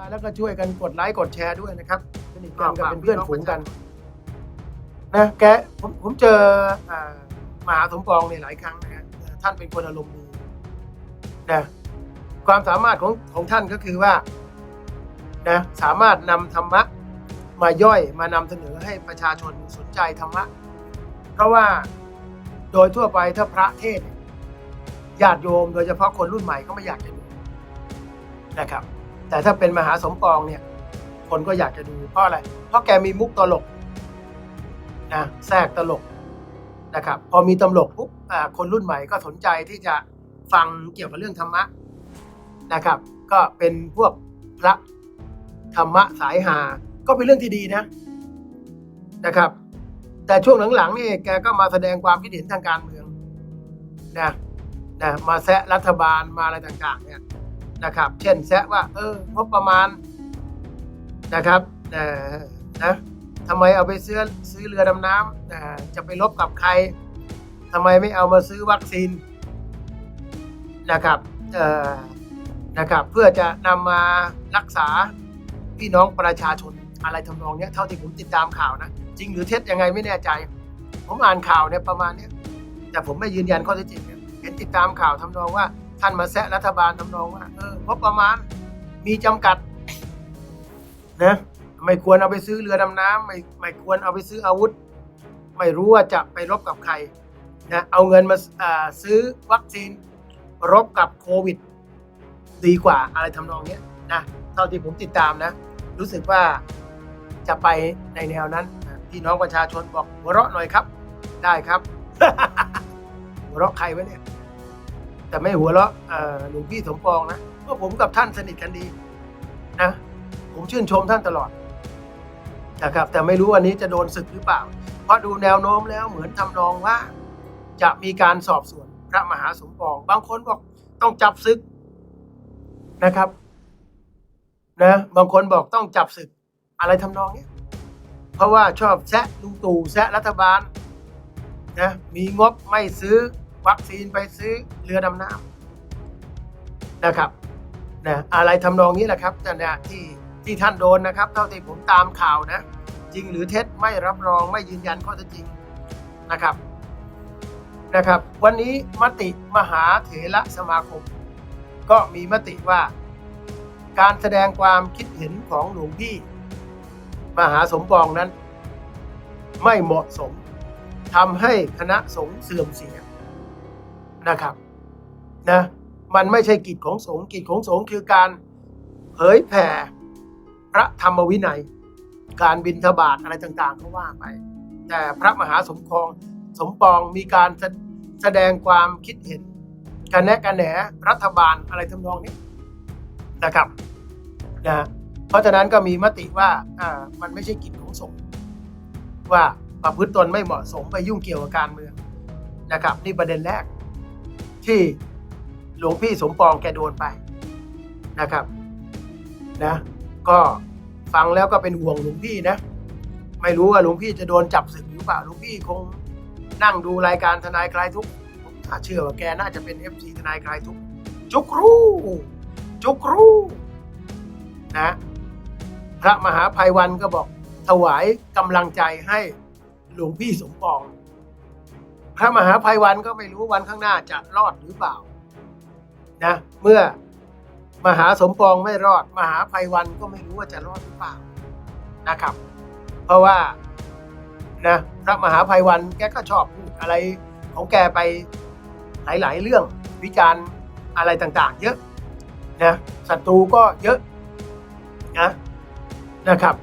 มาแล้วก็ช่วยกันกดไลค์กดแชร์ด้วยนะครับสนิทกันกับเป็นเพื่อนฝูงกันนะแกผมผมเจออ่ามหาสมปองเนี่ยหลายครั้งนะฮะเอ่อท่านเป็นคนอารมณ์ดีนะความสามารถของของท่านก็คือว่านะสามารถนำธรรมะมาย่อยมานำเสนอให้ประชาชนสนใจธรรมะ เพราะว่าโดยทั่วไปถ้าพระเทศน์เนี่ยญาติโยมโดยเฉพาะคนรุ่นใหม่ก็ไม่อยากจะดูนะครับ แต่ถ้าเป็นมหาสมปองเนี่ย คนก็อยากจะดูเพราะอะไร เพราะแกมีมุกตลกนะแทรกตลกนะครับ พอมีตลกปุ๊บคนรุ่นใหม่ก็สนใจที่จะฟังเกี่ยวกับเรื่องธรรมะนะครับ ก็เป็นพวกพระธรรมะสายหา ก็เป็นเรื่องที่ดีนะนะครับ แต่ช่วงหลังๆนี่แกก็มาแสดงความคิดเห็นทางการเมืองนะนะมาแซะรัฐบาลมาอะไรต่างๆ เนี่ย นะครับ เช่นแซะว่า เอองบประมาณนะครับเอ่อนะทำไมเอาไปซื้อซื้อเรือดำน้ำจะไปลบกับใครทำไมไม่เอามาซื้อวัคซีนนะครับเอ่อนะครับ เพื่อจะนำมารักษาพี่น้องประชาชนอะไรทำนองนี้เท่าที่ผมติดตามข่าวนะ จริงหรือเท็จยังไงไม่แน่ใจ ผมอ่านข่าวเนี่ยประมาณเนี้ยแต่ผมไม่ยืนยันข้อเท็จจริงเห็นติดตามข่าวทำนองว่า ท่านมาแซะรัฐบาลทำนองว่าเอองบประมาณมีจำกัดนะไม่ควรเอาไปซื้อเรือดำน้ำไม่ไม่ควรเอาไปซื้ออาวุธ ไม่รู้ว่าจะไปรบกับใครนะเอาเงินมาซื้อวัคซีนรบกับโควิด ดีกว่าอะไรทำนองนี้นะเท่าที่ผมติดตามนะ รู้สึกว่าจะไปในแนวนั้นพี่น้องประชาชนบอกหัวเราะหน่อยครับ ได้ครับ หัวเราะใครวะเนี่ย แต่ไม่หัวเราะเอ่อหลวงพี่สมปองนะเพราะผมกับท่านสนิทกันดีนะผมชื่นชมท่านตลอดนะครับ แต่ไม่รู้วันนี้จะโดนศึกหรือเปล่า เพราะดูแนวโน้มแล้วเหมือนทำนองว่า จะมีการสอบสวนพระมหาสมปอง บางคนบอกต้องจับศึกนะครับนะบางคนบอกต้องจับศึกอะไรทำนองนี้เพราะว่าชอบแซะลุงตู่แซะรัฐบาลนะมีงบไม่ซื้อ วัคซีนไปซื้อเรือดำน้ำนะครับนะอะไรทำนองนี้แหละครับแต่เนี่ยที่ที่ท่านโดนนะครับ เท่าที่ผมตามข่าวนะ จริงหรือเท็จไม่รับรองไม่ยืนยันข้อเท็จจริงนะครับนะครับ วันนี้มติมหาเถระสมาคม ก็มีมติว่า การแสดงความคิดเห็นของหลวงพี่ มหาสมปองนั้น ไม่เหมาะสมทำให้คณะสงฆ์เสื่อมเสีย นะครับนะมันไม่ใช่กิจของสงฆ์กิจของสงฆ์คือการเผยแผ่พระธรรมวินัย การบินทบาทอะไรต่างๆก็ว่าไป แต่พระมหาสมปองสมปองมีการแสแสดงความคิดเห็นกันแนะกันแหนรัฐบาลอะไรทำนองนี้นะครับนะเพราะฉะนั้นก็มีมติว่าอ่ามันไม่ใช่กิจของสงฆ์ว่าประพฤติตนไม่เหมาะสมไปยุ่งเกี่ยวกับการเมืองนะครับ นี่ประเด็นแรก ที่หลวงพี่สมปองแกโดนไปนะครับนะ ก็ฟังแล้วก็เป็นห่วงหลวงพี่นะ ไม่รู้ว่าหลวงพี่จะโดนจับศึกหรือเปล่าหลวงพี่คงนั่งดูรายการทนายคลายทุกข์ผมถ้าเชื่อว่าแกน่าจะเป็นเอฟซีทนายคลายทุกข์จุกรู้จุกรู้นะ พระมหาภัยวันก็บอกถวายกำลังใจให้หลวงพี่สมปอง พระมหาภัยวันก็ไม่รู้วันข้างหน้าจะรอดหรือเปล่านะเมื่อมหาสมปองไม่รอด มหาภัยวันก็ไม่รู้ว่าจะรอดหรือเปล่านะครับ เพราะว่านะพระมหาภัยวันแกก็ชอบพูดอะไรของแกไปหลาย ๆ เรื่องวิจารณ์อะไรต่างๆ เยอะนะศัตรูก็เยอะนะนะครับ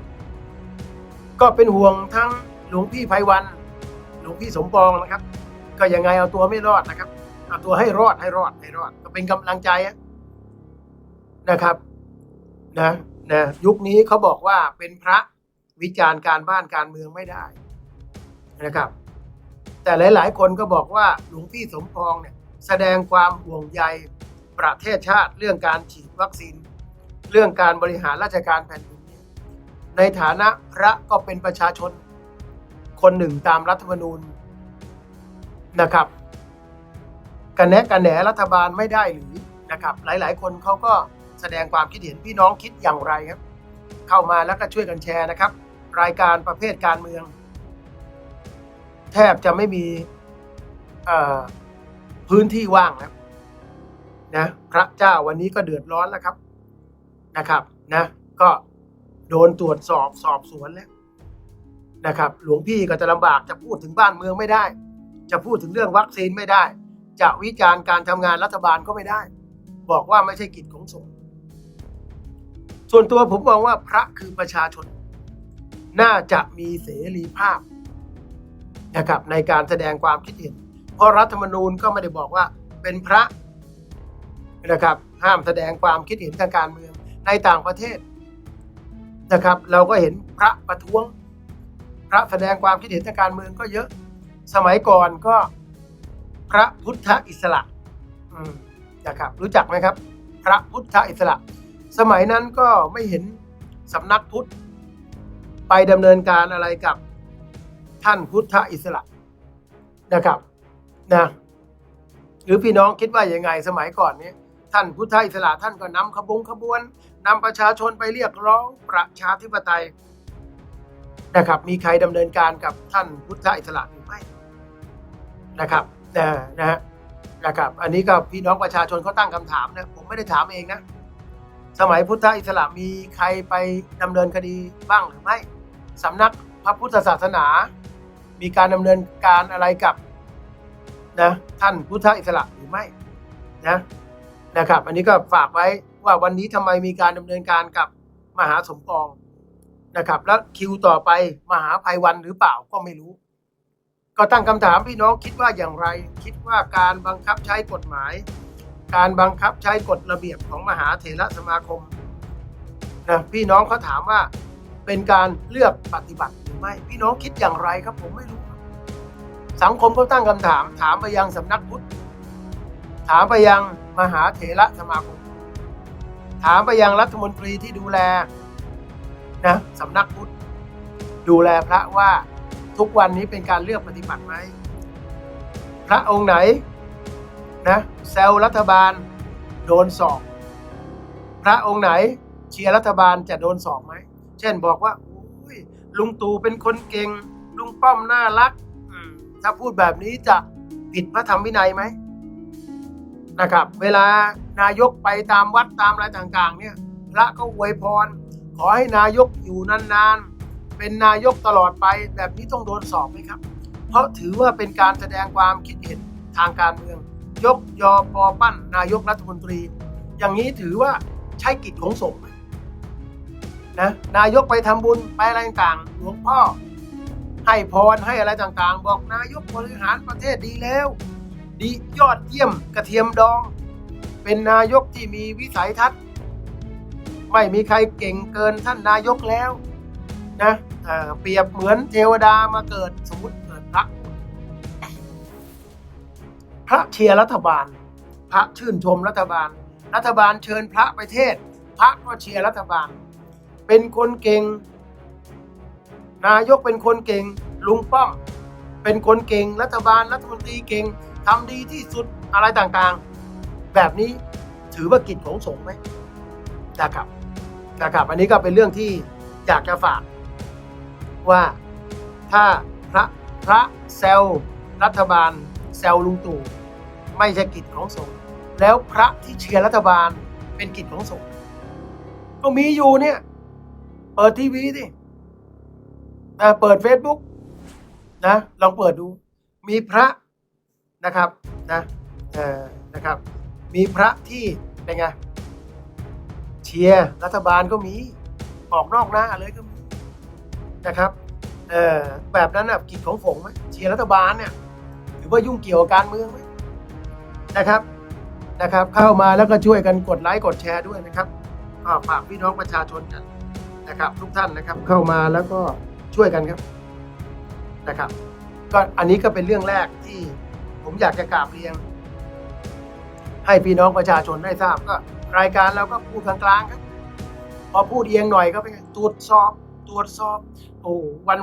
ก็เป็นห่วงทั้งหลวงพี่ภัยวัน หลวงพี่สมปองนะครับ ก็ยังไงเอาตัวไม่รอดนะครับเอาตัวให้รอดให้รอดให้รอด ก็เป็นกำลังใจนะครับ นะนะยุคนี้เขาบอกว่าเป็นพระวิจารณ์การบ้านการเมืองไม่ได้นะครับ แต่หลาย ๆ คนก็บอกว่าหลวงพี่สมปองเนี่ย แสดงความห่วงใยประเทศชาติเรื่องการฉีดวัคซีน เรื่องการบริหารราชการแผ่นดินในฐานะพระก็เป็นประชาชน คนหนึ่งตามรัฐธรรมนูญ นะครับกันแนะกันแหนรัฐบาลไม่ได้หรือนะครับ หลาย ๆ คนเขาก็แสดงความคิดเห็นพี่น้องคิดอย่างไรครับ เข้ามาแล้วก็ช่วยกันแชร์นะครับ รายการประเภทการเมือง แทบจะไม่มีพื้นที่ว่างนะนะพระเจ้าวันนี้ก็เดือดร้อนแล้วครับนะครับนะก็โดนตรวจสอบสอบสวนแล้วนะครับ หลวงพี่ก็จะลำบากจะพูดถึงบ้านเมืองไม่ได้ จะพูดถึงเรื่องวัคซีนไม่ได้ จะวิจารณ์การทำงานรัฐบาลก็ไม่ได้ บอกว่าไม่ใช่กิจของสงฆ์ส่วนตัวผมมองว่าพระคือประชาชน น่าจะมีเสรีภาพนะครับในการแสดงความคิดเห็น เพราะรัฐธรรมนูญก็ไม่ได้บอกว่าเป็นพระนะครับห้ามแสดงความคิดเห็นทางการเมืองในต่างประเทศนะครับ เราก็เห็นพระประท้วง พระแสดงความคิดเห็นทางการเมืองก็เยอะ สมัยก่อนก็พระพุทธอิสระนะครับ รู้จักไหมครับ พระพุทธอิสระ สมัยนั้นก็ไม่เห็นสำนักพุทธ ไปดำเนินการอะไรกับท่านพุทธอิสระนะครับนะหรือพี่น้องคิดว่ายังไงสมัยก่อนนี้ท่านพุทธอิสระท่านก็นำขบงขบวนนำประชาชนไปเรียกร้องประชาธิปไตยนะครับ มีใครดำเนินการกับท่านพุทธอิสระหรือไม่ นะครับนะนะฮะนะครับ อันนี้ก็พี่น้องประชาชนเขาตั้งคำถามนะผมไม่ได้ถามเองนะ สมัยพุทธอิสระมีใครไปดำเนินคดีบ้างหรือไม่สำนักพระพุทธศาสนา มีการดำเนินการอะไรกับนะท่านพุทธอิสระหรือไม่นะนะครับ อันนี้ก็ฝากไว้ว่าวันนี้ทำไมมีการดำเนินการกับมหาสมปองนะครับ แล้วคิวต่อไปมหาภัยวันหรือเปล่าก็ไม่รู้ ก็ตั้งคำถามพี่น้องคิดว่าอย่างไร คิดว่าการบังคับใช้กฎหมาย การบังคับใช้กฎระเบียบของมหาเถรสมาคมนะพี่น้องเขาถามว่าเป็นการเลือกปฏิบัติหรือไม่ พี่น้องคิดอย่างไรครับผมไม่รู้ สังคมก็ตั้งคำถาม ถามไปยังสำนักพุทธถามไปยังมหาเถรสมาคม ถามไปยังรัฐมนตรีที่ดูแลนะสำนักพุทธดูแลพระว่า ทุกวันนี้เป็นการเลือกปฏิบัติไหมพระองค์ไหนนะแซลรัฐบาลโดนสอบ พระองค์ไหนเชียร์รัฐบาลจะโดนสอบไหม เช่นบอกว่าอยลุงตู่เป็นคนเก่ง ลุงป้อมน่ารัก ถ้าพูดแบบนี้จะผิดพระธรรมวินัยไหมนะครับ เวลานายกไปตามวัดตามอะไรต่างๆ เนี่ย พระก็อวยพร ขอให้นายกอยู่นานๆ เป็นนายกตลอดไปแบบนี้ต้องโดนสอบไหมครับ เพราะถือว่าเป็นการแสดงความคิดเห็นทางการเมือง ยกยอปอปั้น นายกรัฐมนตรี อย่างนี้ถือว่าใช่กิจของสงฆ์ไหมนะนายกไปทำบุญไปอะไรต่างๆหลวงพ่อ ให้พรให้อะไรต่างๆ บอกนายกบริหารประเทศดีแล้ว ดียอดเยี่ยมกระเทียมดอง เป็นนายกที่มีวิสัยทัศน์ ไม่มีใครเก่งเกินท่านนายกแล้ว นะเปรียบเหมือนเทวดามาเกิดสมมติเกิดพระพระเชียร์รัฐบาล พระชื่นชมรัฐบาล รัฐบาลเชิญพระไปเทศ พระก็เชียร์รัฐบาล เป็นคนเก่ง นายกเป็นคนเก่ง ลุงป้อม เป็นคนเก่ง รัฐบาลรัฐมนตรีเก่งทำดีที่สุดอะไรต่างๆ แบบนี้ถือว่ากิจของสงฆ์ไหมนะครับนะครับ อันนี้ก็เป็นเรื่องที่อยากจะฝาก ว่าถ้าพระพระแซลรัฐบาลแซลลุงตู่ไม่ใช่กิจของสงฆ์แล้วพระที่เชียร์รัฐบาลเป็นกิจของสงฆ์ก็มีอยู่เนี่ย เปิดทีวีดิอ่เปิด Facebook นะลองเปิดดู มีพระนะครับนะเออนะครับ มีพระที่เป็นไงเชียร์รัฐบาลก็มีออกนอกหน้าเลยก็มี นะครับแบบนั้นนะกิจของสงไหมเชียร์รัฐบาลเนี่ยหรือว่ายุ่งเกี่ยวกับการเมืองไหมนะครับนะครับ เข้ามาแล้วก็ช่วยกันกดไลค์กดแชร์ด้วยนะครับฝากพี่น้องประชาชนกันนะครับ ทุกท่านนะครับเข้ามาแล้วก็ช่วยกันครับนะครับ ก็อันนี้ก็เป็นเรื่องแรกที่ผมอยากจะกราบเรียนให้พี่น้องประชาชนได้ทราบก็ รายการเราก็พูดกลางๆครับ พอพูดเอียงหน่อยก็เป็นตรวจสอบ ตรวจสอบ โอ้วัน